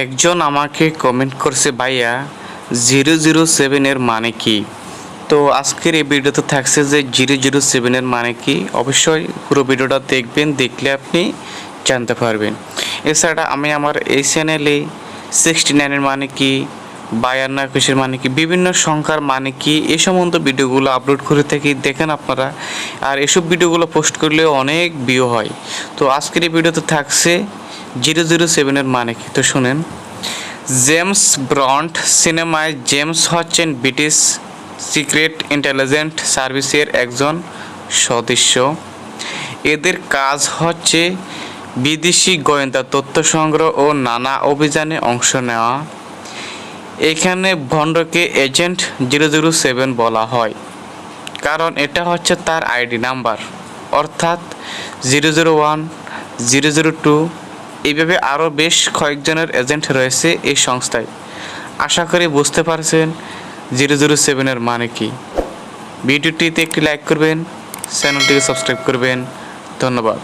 একজন আমাকে কমেন্ট করছে, ভাইয়া জিরো জিরো সেভেনের মানে কি? তো আজকের এই ভিডিওতে থাকছে যে জিরো জিরো সেভেনের মানে কি। অবশ্যই পুরো ভিডিওটা দেখবেন, দেখলে আপনি জানতে পারবেন। এছাড়া আমি আমার এই চ্যানেলে সিক্সটি নাইনের মানে কি, বায়ান্ন একুশের মানে কি, বিভিন্ন সংখ্যার মানে কি, এ সমস্ত ভিডিওগুলো আপলোড করে থাকি, দেখেন আপনারা। আর এসব ভিডিওগুলো পোস্ট করলে অনেক ভিউ হয়। তো আজকের এই ভিডিওতে থাকছে জিরো জিরো সেভেনের মানে কি? তো শুনেন। জেমস ব্রন্ট সিনেমায় জেমস হচ্ছেন ব্রিটিশ সিক্রেট ইন্টেলিজেন্ট সার্ভিসের একজন সদস্য। এদের কাজ হচ্ছে বিদেশি গোয়েন্দা তথ্য সংগ্রহ ও নানা অভিযানে অংশ নেওয়া। এখানে ভণ্ডকে এজেন্ট জিরো জিরো সেভেন বলা হয়। কারণ এটা হচ্ছে তার আইডি নাম্বার। অর্থাৎ zero zero one, zero zero two এইভাবে আরও বেশ কয়েকজনের এজেন্ট রয়েছে এই সংস্থায়। আশা করি বুঝতে পারছেন জিরো জিরো সেভেনের মানে কী। ভিডিওটিতে একটি লাইক করবেন, চ্যানেলটিকে সাবস্ক্রাইব করবেন। ধন্যবাদ।